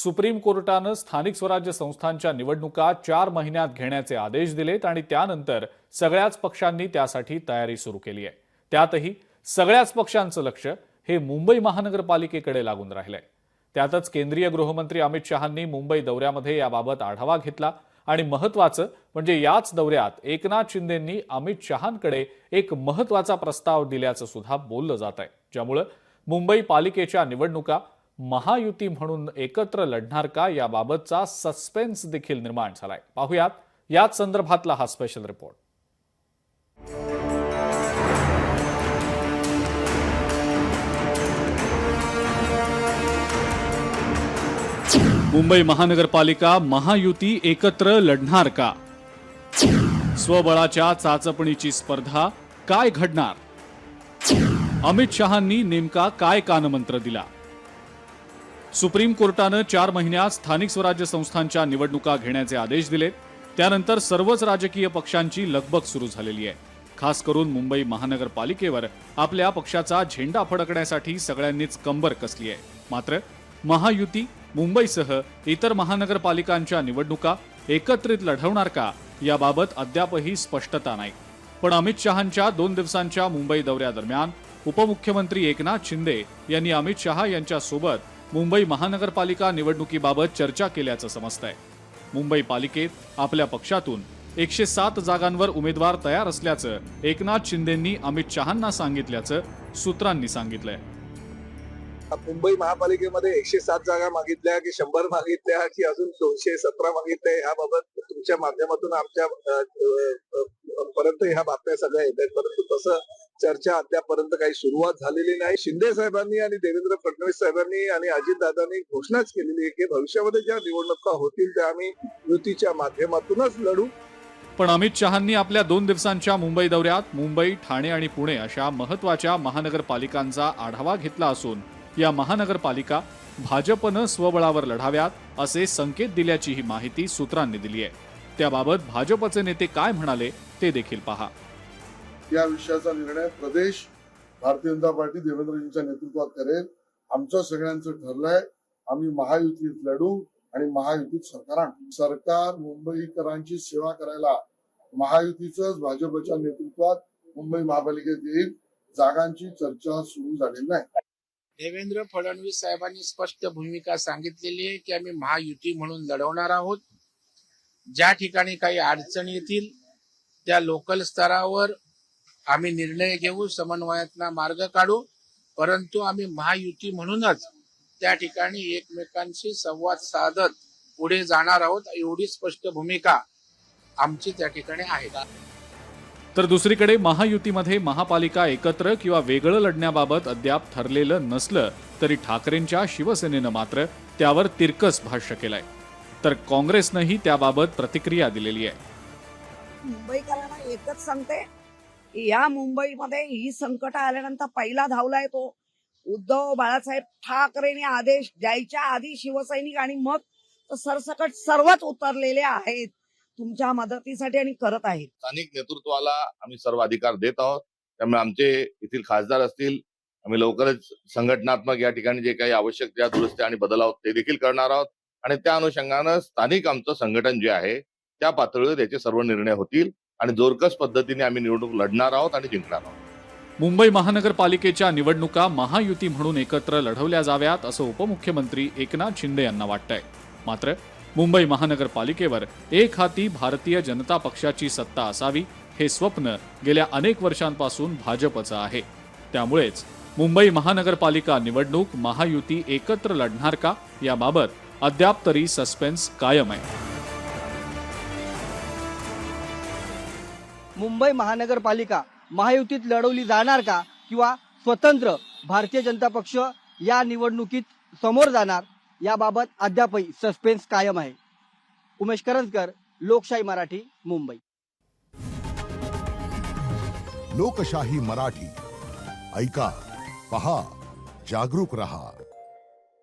Supreme कोर्टानं स्थानिक स्वराज्य संस्थांच्या निवडणुका चार महिन्यात घेण्याचे आदेश दिलेत आणि त्यानंतर सगळ्याच पक्षांनी त्यासाठी तयारी सुरू केली आहे. त्यातही सगळ्याच पक्षांचं लक्ष हे मुंबई महानगरपालिकेकडे लागून राहिलंय. त्यातच केंद्रीय गृहमंत्री अमित शहांनी मुंबई दौऱ्यामध्ये याबाबत आढावा घेतला आणि महत्वाचं म्हणजे याच दौऱ्यात एकनाथ शिंदेंनी अमित शहांकडे एक महत्त्वाचा प्रस्ताव दिल्याचं सुद्धा बोललं जात आहे ज्यामुळं मुंबई पालिकेच्या निवडणुका महायुती म्हणून एकत्र लढणार का याबाबतचा सस्पेन्स देखील निर्माण झालाय. पाहुयात याच संदर्भातला हा स्पेशल रिपोर्ट मुंबई महानगरपालिका महायुती एकत्र लढणार का? स्वबळाच्या चाचपणीची स्पर्धा काय घडणार? अमित शहांनी नेमका काय कानमंत्र दिला? सुप्रीम कोर्टानं चार महिन्यात स्थानिक स्वराज्य संस्थांच्या निवडणुका घेण्याचे आदेश दिलेत त्यानंतर सर्वच राजकीय पक्षांची लगबग सुरू झालेली आहे. खास करून मुंबई महानगरपालिकेवर आपल्या पक्षाचा झेंडा फडकण्यासाठी सगळ्यांनीच कंबर कसली आहे. मात्र महायुती मुंबईसह इतर महानगरपालिकांच्या निवडणुका एकत्रित लढवणार का याबाबत अद्यापही स्पष्टता नाही. पण अमित शहांच्या दोन दिवसांच्या मुंबई दौऱ्यादरम्यान उपमुख्यमंत्री एकनाथ शिंदे यांनी अमित शहा यांच्यासोबत मुंबई महानगरपालिका निवडणुकीबाबत चर्चा केल्याचं समजतंय. मुंबई पालिकेत आपल्या पक्षातून एकशे सात जागांवर उमेदवार तयार असल्याचं एकनाथ शिंदेंनी अमित शहांना सांगितल्याचं सूत्रांनी सांगितलंय. मुंबई महापालिकेमध्ये एकशे सात जागा मागितल्या की शंभर मागितल्या की अजून दोनशे सतरा मागितल्या याबाबत तुमच्या माध्यमातून आमच्या पर्यंत ह्या बातम्या सगळ्या येत आहेत. परंतु तसं चर्चा अद्यापर्यंत काही सुरुवात झालेली नाही. शिंदे साहेबांनी आणि देवेंद्र फडणवीस साहेबांनी आणि अजितदादांनी घोषणाच केलेली आहे की भविष्यामध्ये ज्या निवडणुका होतील त्या आम्ही युतीच्या माध्यमातूनच लढू. पण अमित शहांनी आपल्या दोन दिवसांच्या मुंबई दौऱ्यात मुंबई ठाणे आणि पुणे अशा महत्त्वाच्या महानगरपालिकांचा आढावा घेतला असून या महानगरपालिका भाजपनं स्वबळावर लढाव्यात असे संकेत दिल्याचीही माहिती सूत्रांनी दिली आहे. त्याबाबत भाजपचे नेते काय म्हणाले ते देखील पहा. या विषयाचा निर्णय प्रदेश भारतीय जनता पार्टी देवेंद्रजींच्या नेतृत्वात करेल. आमचं सगळ्यांचं ठरलंय. आम्ही महायुतीत लढू आणि महायुतीत सरकार आणू सरकार मुंबईकरांची सेवा करायला महायुतीच भाजपच्या नेतृत्वात मुंबई महापालिकेत येईल. जागांची चर्चा सुरू झालेली नाही. देवेंद्र फडणवीस साहेबांनी स्पष्ट भूमिका सांगितलेली आहे की आम्ही महायुती म्हणून लढवणार आहोत. ज्या ठिकाणी काही अडचणी येतील त्या लोकल स्तरावर आम्ही निर्णय घेऊ समन्वयातना मार्ग काढू. परंतु आम्ही महायुती म्हणूनच त्या ठिकाणी एकमेकांशी संवाद साधत पुढे जाणार आहोत एवढी स्पष्ट भूमिका आमची त्या ठिकाणी आहे. तर दुसरीकडे महायुतीमध्ये महापालिका एकत्र किंवा वेगळं लढण्याबाबत अद्याप ठरलेलं नसलं तरी ठाकरेंच्या शिवसेनेनं मात्र त्यावर तिरकस भाष्य केलंय. तर काँग्रेसनंही त्याबाबत प्रतिक्रिया दिलेली आहे. मुंबईकरांना एकच सांगते या मुंबईमध्ये ही संकट आल्यानंतर पहिला धावलाय तो. उद्धव बाळासाहेब ठाकरेंनी आदेश द्यायच्या आधी शिवसैनिक आणि मग सरसकट सर्वच उतरलेले आहेत. तुमच्या मदतीसाठी आणि करत आहेत. स्थानिक नेतृत्वाला आम्ही सर्व अधिकार देत आहोत. त्यामुळे आमचे येथील खासदार असतील आम्ही लवकरच संघटनात्मक या ठिकाणी जे काही आवश्यक त्या दुरुस्त्या आणि बदल आहोत ते देखील करणार आहोत. आणि त्या अनुषंगानं स्थानिक आमचं संघटन जे आहे त्या पातळीवर याचे सर्व निर्णय होतील आणि जोरकस पद्धतीने आम्ही निवडणूक लढणार आहोत आणि जिंकणार आहोत. मुंबई महानगरपालिकेच्या निवडणुका महायुती म्हणून एकत्र लढवल्या जाव्यात असं उपमुख्यमंत्री एकनाथ शिंदे यांना वाटतंय. मात्र मुंबई महानगरपालिकेवर एक हाती भारतीय जनता पक्षाची सत्ता असावी हे स्वप्न गेल्या अनेक वर्षांपासून भाजपचं आहे. त्यामुळेच मुंबई महानगरपालिका निवडणूक महायुती एकत्र लढणार का याबाबत अद्याप तरी सस्पेन्स कायम आहे. मुंबई महानगरपालिका महायुतीत लढवली जाणार का किंवा स्वतंत्र भारतीय जनता पक्ष या निवडणुकीत समोर जाणार? याबाबत अद्यापही सस्पेन्स कायम आहे. उमेश करंजकर लोकशाही मराठी, मुंबई. लोकशाही मराठी. ऐका, पहा, जागरूक रहा.